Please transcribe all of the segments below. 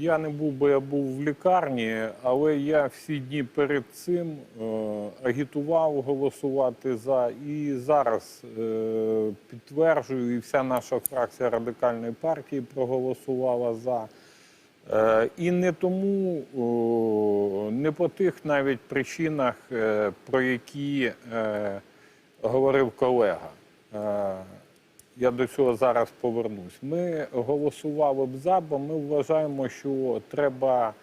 я не був би, я був в лікарні, але я всі дні перед цим е, агітував голосувати за. І зараз е, підтверджую, і вся наша фракція радикальної партії проголосувала за. Е, і не тому, о, не по тих навіть причинах, е, про які е, говорив колега. Е, я до цього зараз повернусь. Ми голосували б за, бо ми вважаємо, що треба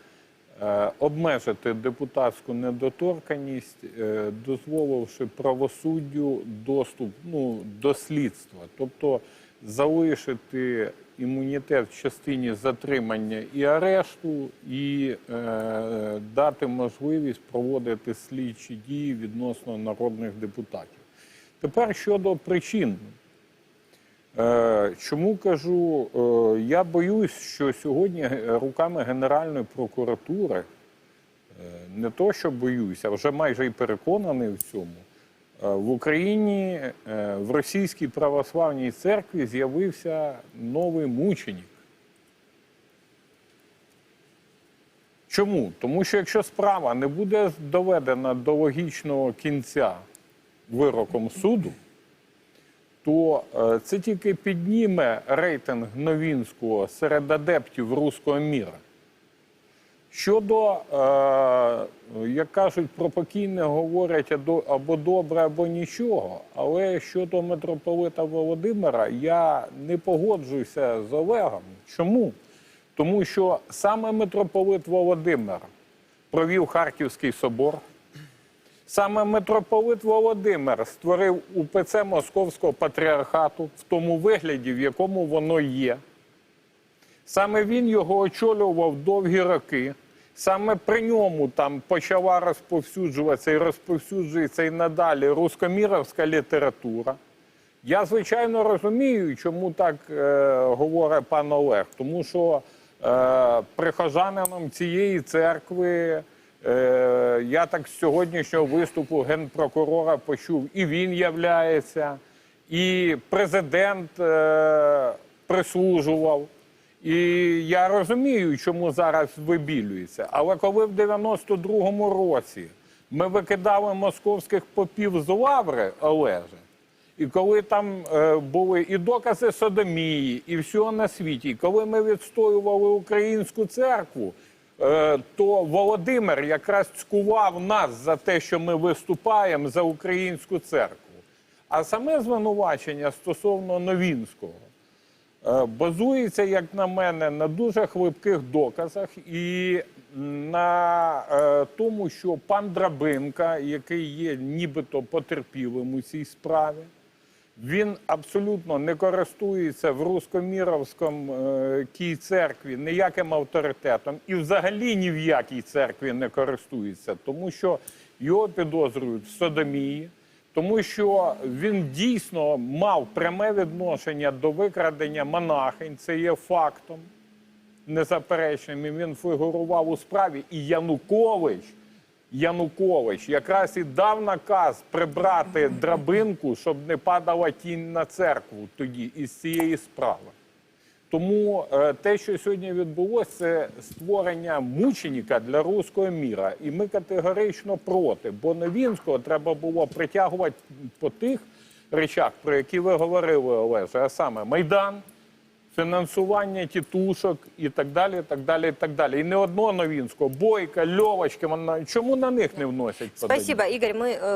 е, обмежити депутатську недоторканність, е, дозволивши правосуддю доступ ну, до слідства. Тобто залишити імунітет в частині затримання і арешту, і е, дати можливість проводити слідчі дії відносно народних депутатів. Тепер щодо причин. Е, Чому кажу, е, я боюсь, що сьогодні руками Генеральної прокуратури е, не то, що боюся, а вже майже і переконаний в цьому. В Україні в російській православній церкві з'явився новий мученик. Чому? Тому що якщо справа не буде доведена до логічного кінця вироком суду, то е, це тільки підніме рейтинг Новінського серед адептів руського міра. Щодо, е, як кажуть, про покійне говорять або добре, або нічого. Але щодо митрополита Володимира, я не погоджуюся з Олегом. Чому? Тому що саме митрополит Володимир провів Харківський собор. Саме митрополит Володимир створив УПЦ Московського патріархату в тому вигляді, в якому воно є. Саме він його очолював довгі роки. Саме при ньому там почала розповсюджуватися і розповсюджується і надалі рускоміровська література. Я, звичайно, розумію, чому так е, говорить пан Олег, тому що е, прихожанином цієї церкви, е, я так з сьогоднішнього виступу генпрокурора почув, і він являється, і президент е, прислужував. І я розумію, чому зараз вибілюється. Але коли в 92-му році ми викидали московських попів з лаври Олеже, і коли там е, були і докази содомії, і всього на світі, і коли ми відстоювали українську церкву, то Володимир якраз цькував нас за те, що ми виступаємо за українську церкву. А саме звинувачення стосовно Новінського е, базується, як на мене, на дуже хлипких доказах і на е, тому, що пан Драбинка, який є нібито потерпілим у цій справі, він абсолютно не користується в рускоміровському е, кій церкві ніяким авторитетом і взагалі ні в якій церкві не користується, тому що його підозрюють в содомії, тому що він дійсно мав пряме відношення до викрадення монахинь, це є фактом незаперечним. І він фігурував у справі. І Янукович, Янукович якраз і дав наказ прибрати драбинку, щоб не падала тінь на церкву тоді із цієї справи. Тому е, те, що сьогодні відбулося, це створення мученіка для руського міра. І ми категорично проти, бо Новінського треба було притягувати по тих речах, про які ви говорили, Олеже, а саме Майдан, фінансування тітушок і так далі. і так далі, і так далі. І не одного Новінського, Бойка, Льовочки, вона- чому на них не вносять? Спасибо, Ігор. Мы э,